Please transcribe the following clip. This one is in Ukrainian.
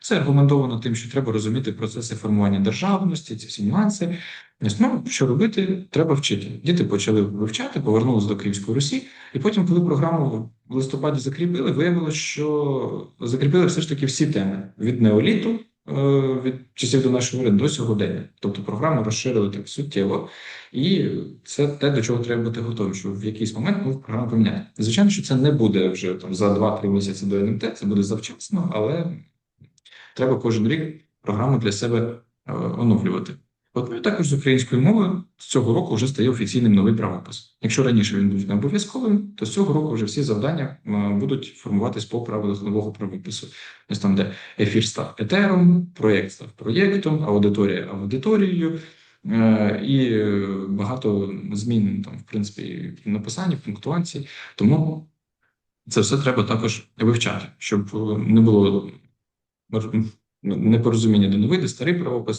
Це аргументовано тим, що треба розуміти процеси формування державності, ці всі нюанси. Ну, що робити, треба вчити. Діти почали вивчати, повернулися до Київської Русі, і потім, коли програму в листопаді закріпили, виявилося, що закріпили все ж таки всі теми від неоліту, е, від часів до нашої ери до сьогодення. Тобто програму розширили так суттєво, і це те, до чого треба бути готовим, що в якийсь момент ми програму поміняти. Звичайно, що це не буде вже там за 2-3 місяці до НМТ, це буде завчасно, але треба кожен рік програму для себе е, оновлювати. От ну, також з української мови цього року вже стає офіційним новий правопис. Якщо раніше він був не обов'язковим, то з цього року вже всі завдання е, будуть формуватись по правилах нового правопису. Ось там, де ефір став етером, проєкт став проєктом, аудиторія аудиторією, е, і багато змін там, в принципі, в написанні, в пунктуації. Тому це все треба також вивчати, щоб не було непорозуміння, до новини, старий правопис,